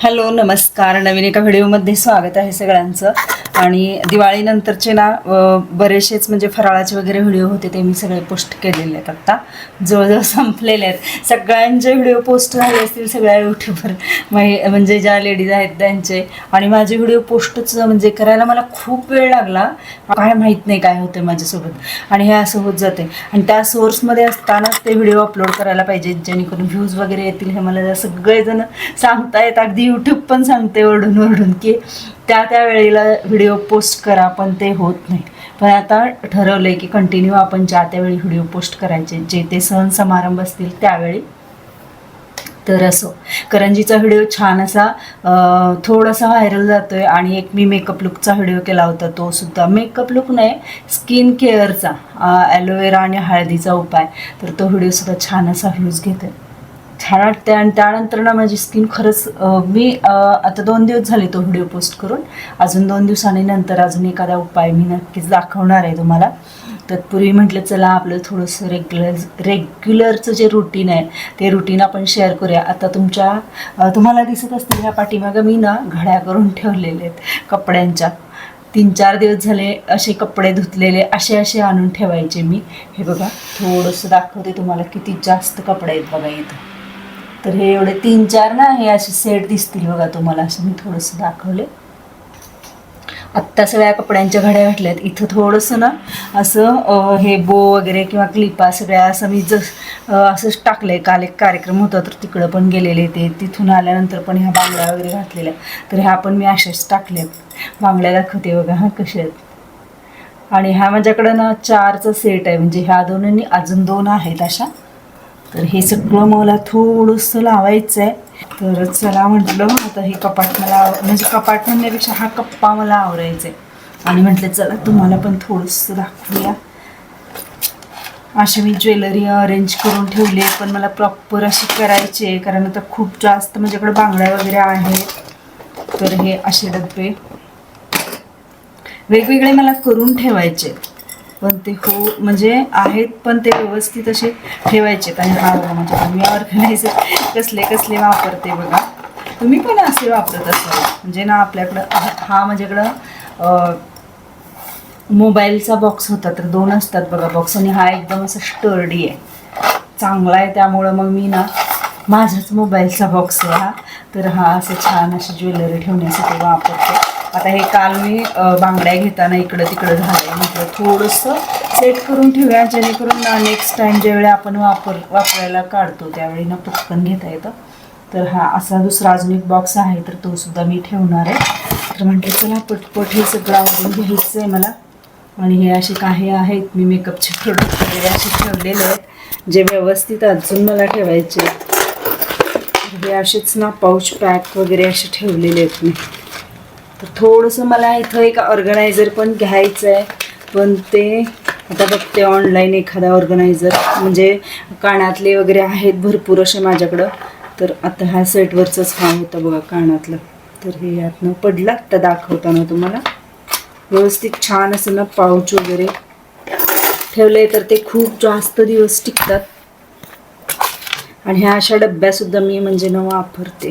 Hello नमस्कार. नवीन एका व्हिडिओमध्ये स्वागत आहे सगळ्यांचं. आणि दिवाळीनंतरचे ना बरेचसेच म्हणजे फराळाचे वगैरे व्हिडिओ होते ते मी सगळे पोस्ट केलेले आहेत आत्ता जवळजवळ संपलेले आहेत. सगळ्यांचे व्हिडिओ पोस्ट झाले असतील सगळ्या यूट्यूबवर म्हणजे ज्या लेडीज आहेत त्यांचे. आणि माझे व्हिडिओ पोस्टच म्हणजे करायला मला खूप वेळ लागला. काय माहीत नाही काय होतं माझ्यासोबत. आणि हे असं होत जाते आणि त्या सोर्समध्ये असतानाच ते व्हिडिओ अपलोड करायला पाहिजे जेणेकरून व्ह्यूज वगैरे येतील हे मला सगळेजण सांगतायत. अगदी यूट्यूब पण सांगते ओढून ओढून की त्या त्या वेळेला व्हिडिओ पोस्ट करा पण ते होत नाही. पण आता ठरवलं आहे की कंटिन्यू आपण ज्या त्यावेळी व्हिडिओ पोस्ट करायचे जे ते सण समारंभ असतील त्यावेळी. तर असो. करंजीचा व्हिडिओ छान असा थोडासा व्हायरल जातोय आणि एक मी मेकअप लुकचा व्हिडिओ केला होता तो सुद्धा. मेकअप लुक नाही स्किन केअरचा ॲलोवेरा आणि हळदीचा उपाय. तर तो व्हिडिओ सुद्धा छान असा व्ह्यूज घेतोय. आहे वाटते आणि त्यानंतर ना माझी स्किन खरंच मी आता दोन दिवस झाले तो व्हिडिओ पोस्ट करून. अजून दोन दिवसांनी नंतर अजून एखादा उपाय मी नक्कीच दाखवणार आहे तुम्हाला. तत्पूर्वी म्हटलं चला आपलं थोडंसं रेग्युलर रेग्युलरचं जे रुटीन आहे ते रुटीन आपण शेअर करूया. आता तुमच्या तुम्हाला दिसत असतील ह्या पाठीमागं मी ना घड्या करून ठेवलेले आहेत कपड्यांच्या. तीन चार दिवस झाले असे कपडे धुतलेले असे असे आणून ठेवायचे मी. हे बघा थोडंसं दाखवते तुम्हाला किती जास्त कपडे आहेत बघा इथं. तर हे एवढे तीन चार ना हे असे सेट दिसतील बघा तुम्हाला. असं मी थोडंसं दाखवले. आत्ता सगळ्या कपड्यांच्या घड्या घातल्यात. इथं थोडंसं ना असं हे बो वगैरे किंवा क्लिपा सगळ्या असं मी जस असंच टाकलं आहे काल एक कार्यक्रम होता तर तिकडं पण गेलेले ते. तिथून आल्यानंतर पण ह्या बांगड्या वगैरे घातलेल्या. तर ह्या पण मी अशाच टाकल्यात. बांगड्या दाखवते बघा हां कशा आहेत. आणि ह्या माझ्याकडं ना चारचा सेट आहे. म्हणजे ह्या दोन्ही अजून दोन आहेत अशा. तर हे सगळं मला थोडंसं लावायचं आहे तर चला म्हटलं आता हे कपाट मला आव- म्हणजे कपाट म्हणण्यापेक्षा हा कप्पा मला आवरायचा आहे आणि म्हटलं चला तुम्हाला पण थोडंसं दाखवूया. अशी मी ज्वेलरी अरेंज करून ठेवली आहे पण मला प्रॉपर अशी करायची आहे कारण आता खूप जास्त माझ्याकडे बांगड्या वगैरे आहेत. तर हे असे डबे वेगवेगळे मला करून ठेवायचे. पण ते हो म्हणजे आहेत पण ते व्यवस्थित असे ठेवायचे आणि हा बघा म्हणजे मी ऑर्गनायझर कसले कसले वापरते बघा. तुम्ही पण असे वापरत असाल. म्हणजे ना आपल्याकडं हा हा माझ्याकडं मोबाईलचा बॉक्स होता तर दोन असतात बघा बॉक्स आणि हा एकदम असा स्टर्डी आहे. चांगला आहे त्यामुळं मग मी ना माझ्याच मोबाईलचा बॉक्स आहे हा. तर हा असं छान अशी ज्वेलरी ठेवण्यासाठी वापरते. आता हे काल मी बांगड्या घेताना इकडं तिकडं झालं म्हटलं थोडंसं सेट करून ठेवूया जेणेकरून ना नेक्स्ट टाईम ज्यावेळी आपण वापर वापरायला काढतो त्यावेळी ना पटकन घेता येतं. तर हा असा दुसरा अजून एक बॉक्स आहे तर तो सुद्धा मी ठेवणार आहे. तर म्हटलं चला पटपट हे सगळं आवडून घ्यायचं आहे मला. आणि हे असे काही आहेत मी मेकअपचे प्रोडक्ट वगैरे असे ठेवलेले आहेत जे व्यवस्थित अजून मला ठेवायचे आहेत. हे असेच ना पाऊच पॅक वगैरे असे ठेवलेले आहेत मी. तर थोडंसं मला इथं एक ऑर्गनायझर पण घ्यायचं आहे पण ते आता बघते ऑनलाईन एखादा ऑर्गनायझर म्हणजे कानातले वगैरे आहेत भरपूर असे माझ्याकडं. तर आता ह्या सेटवरचंच हा होतं बघा कानातलं. तर हे यातनं पडलं आता दाखवताना तुम्हाला. व्यवस्थित छान असं ना पाऊच वगैरे ठेवले तर ते खूप जास्त दिवस टिकतात. आणि ह्या अशा डब्यासुद्धा मी म्हणजे ना वापरते.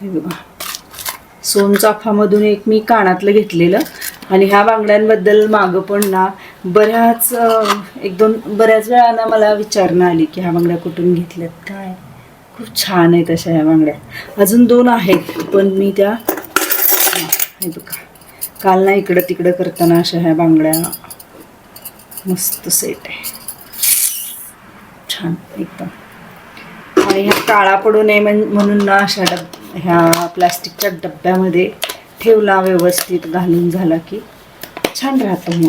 हे बघा. सोनचाफामधून एक मी कानातलं घेतलेलं. आणि ह्या बांगड्यांबद्दल मागं पण ना बऱ्याच एक दोन बऱ्याच वेळांना मला विचारणं आली की ह्या बांगड्या कुठून घेतल्यात? काय? खूप छान आहेत अशा ह्या बांगड्या. अजून दोन आहेत पण मी त्या हे बघा. काल ना इकडं तिकडं करताना अशा ह्या बांगड्या मस्त सेट आहे. छान एकदम. आणि ह्या काळा पडू नये म्हण- म्हणून ना अशा डब ह्या प्लास्टिकच्या डब्यामध्ये ठेवला व्यवस्थित घालून झाला की छान राहतं मग.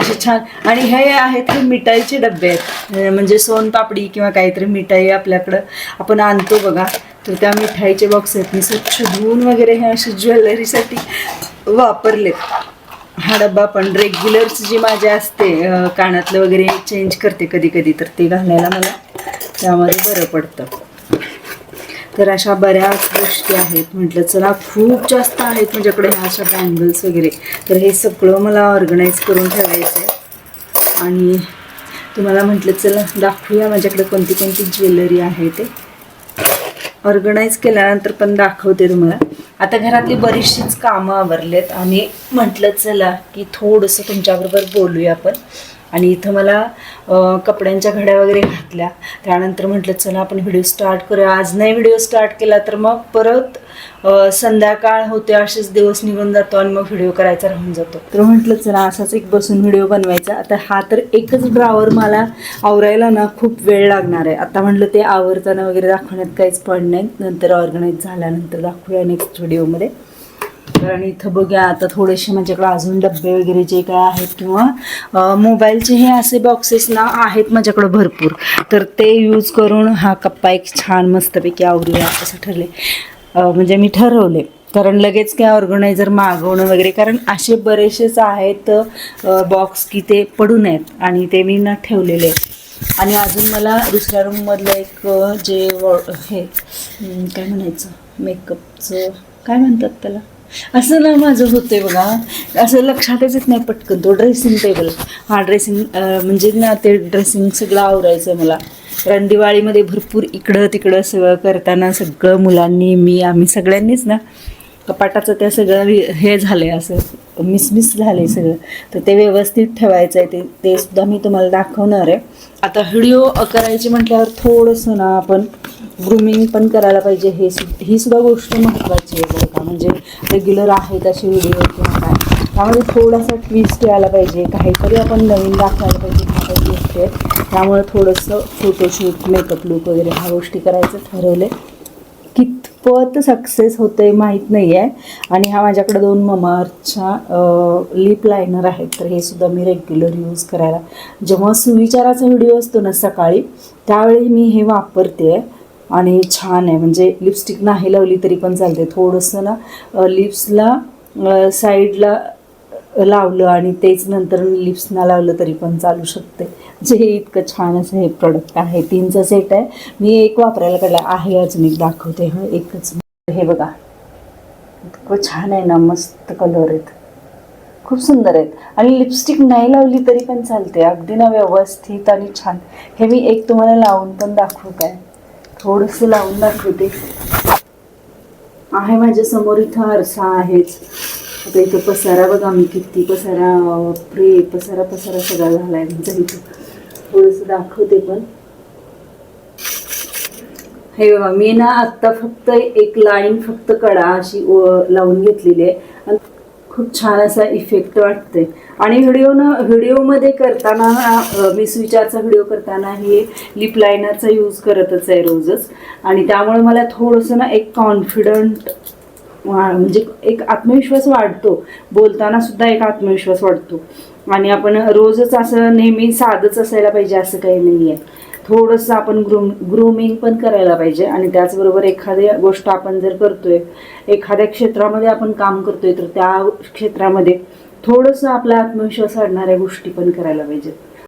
असे छान. आणि हे आहेत हे मिठाईचे डबे आहेत. म्हणजे सोनपापडी किंवा काहीतरी मिठाई आपल्याकडं आपण आणतो बघा. तर त्या मिठाईचे बॉक्स आहेत. मी स्वच्छ धुवून वगैरे हे असे ज्वेलरीसाठी वापरलेत. हा डब्बा पण रेग्युलर्स जी माझी असते कानातलं वगैरे चेंज करते कधी कधी तर ते घालायला मला त्यामध्ये बरं पडतं. तर अशा बऱ्याच गोष्टी आहेत. म्हटलं चला खूप जास्त आहेत माझ्याकडे ह्या अशा बँगल्स वगैरे. तर हे सगळं मला ऑर्गनाईज करून ठेवायचं आहे आणि तुम्हाला म्हटलं चला दाखवूया माझ्याकडे कोणती कोणती ज्वेलरी आहे ते. ऑर्गनाईज केल्यानंतर पण दाखवते तुम्हाला. आता घरातली बरीचशीच कामं आवरलेत. आणि म्हटलं चला की थोडंसं तुमच्याबरोबर बोलूया आपण. आणि इथं मला कपड्यांच्या घड्या वगैरे घातल्या. त्यानंतर म्हटलं चला आपण व्हिडिओ स्टार्ट करूया. आज नाही व्हिडिओ स्टार्ट केला तर मग परत संध्याकाळ होते असेच दिवस निघून जातो आणि मग व्हिडिओ करायचा राहून जातो. तर म्हटलं चला असाच एक बसून व्हिडिओ बनवायचा. आता हा तर एकच ड्रावर मला आवरायला ना खूप वेळ लागणार आहे. आता म्हटलं ते आवरताना वगैरे दाखवण्यात काहीच पॉईंट नाही. नंतर ऑर्गनाईज झाल्यानंतर दाखवूया नेक्स्ट व्हिडिओमध्ये कारण इथं बघूया आता थोडेसे माझ्याकडे अजून डब्बे वगैरे जे काय आहेत किंवा मोबाईलचे हे असे बॉक्सेस ना आहेत माझ्याकडं भरपूर. तर ते यूज करून हा कप्पा एक छान मस्तपैकी आवरूया असं ठरले. म्हणजे मी ठरवले. कारण लगेच काय ऑर्गनायझर मागवणं वगैरे कारण असे बरेचसेच आहेत बॉक्स की ते पडू नयेत. आणि ते मी ना ठेवलेले आहेत. आणि अजून मला दुसऱ्या रूममधलं एक जे हे काय म्हणायचं? मेकअपचं काय म्हणतात त्याला? असं ना माझं होतंय बघा. असं लक्षातच येत नाही पटकन. तो ड्रेसिंग टेबल हा ड्रेसिंग म्हणजे ना ते ड्रेसिंग सगळं आवरायचं आहे मला. कारण दिवाळीमध्ये भरपूर इकडं तिकडं सगळं करताना सगळं मुलांनी मी आम्ही सगळ्यांनीच ना कपाटाचं त्या सगळं हे झालं आहे असं. मिसमिस झालं आहे सगळं. तर ते व्यवस्थित ठेवायचं आहे ते ते सुद्धा मी तुम्हाला दाखवणार आहे. आता व्हिडिओ करायचे म्हटल्यावर थोडंसं ना आपण ग्रुमिंग पण करायला पाहिजे. हे सु ही सुद्धा गोष्ट महत्त्वाची आहे बरं का. म्हणजे रेग्युलर आहेत असे व्हिडिओ किंवा काय. त्यामध्ये थोडासा ट्विस्ट यायला पाहिजे. काहीतरी आपण नवीन दाखवायला पाहिजे काही गोष्टी आहेत. त्यामुळे थोडंसं फोटोशूट मेकअप लुक वगैरे ह्या गोष्टी करायचं ठरवले कितपत सक्सेस होते माहीत नाही आहे आणि हा माझ्याकडे दोन ममाअर्थच्या लिप लायनर आहेत. तर हे सुद्धा मी रेग्युलर यूज करायला. जेव्हा सुविचाराचा व्हिडिओ असतो ना सकाळी त्यावेळी मी हे वापरते आहे आणि छान आहे. म्हणजे लिपस्टिक नाही लावली तरी पण चालते थोडंसं ना लिप्सला साईडला लावलं आणि तेच नंतर लिप्सना लावलं तरी पण चालू शकते जे म्हणजे इतकं छान असं हे प्रोडक्ट आहे. तीनचं सेट आहे. मी एक वापरायला काढला. आहे अजून एक. दाखवते. हा एकच. हे बघा. इतकं छान आहे ना. मस्त कलर आहेत. खूप सुंदर आहेत. आणि लिपस्टिक नाही लावली तरी पण चालते अगदी ना व्यवस्थित आणि छान. हे मी एक तुम्हाला लावून पण दाखवत आहे. थोडंसं लावून दाखवते. आहे माझ्यासमोर इथं आरसा आहेच. आता इथं पसारा बघा मी किती पसारा प्रे पसारा पसारा सगळा झालाय म्हणजे इथं. थोडंसं दाखवते पण. हे बघा मी ना आत्ता फक्त एक लाईन फक्त कडा अशी लावून घेतलेली आहे. आणि खूप छान असा इफेक्ट वाटते आणि व्हिडिओ ना व्हिडिओमध्ये करताना मी स्विचारचा व्हिडिओ करताना हे लिप लायनरचा यूज करतच आहे रोजच. आणि त्यामुळे मला थोडंसं ना एक कॉन्फिडंट म्हणजे एक आत्मविश्वास वाढतो. बोलताना सुद्धा एक आत्मविश्वास वाढतो. आणि आपण रोजच असं नेहमी साधंच असायला पाहिजे असं काही नाही आहे थोडंसं आपण ग्रूम ग्रूमिंग पण करायला पाहिजे. आणि त्याचबरोबर एखाद्या गोष्ट आपण जर करतोय एखाद्या क्षेत्रामध्ये आपण काम करतोय तर त्या क्षेत्रामध्ये थोडंसं आपला आत्मविश्वास वाढणाऱ्या गोष्टी पण करायला पाहिजेत.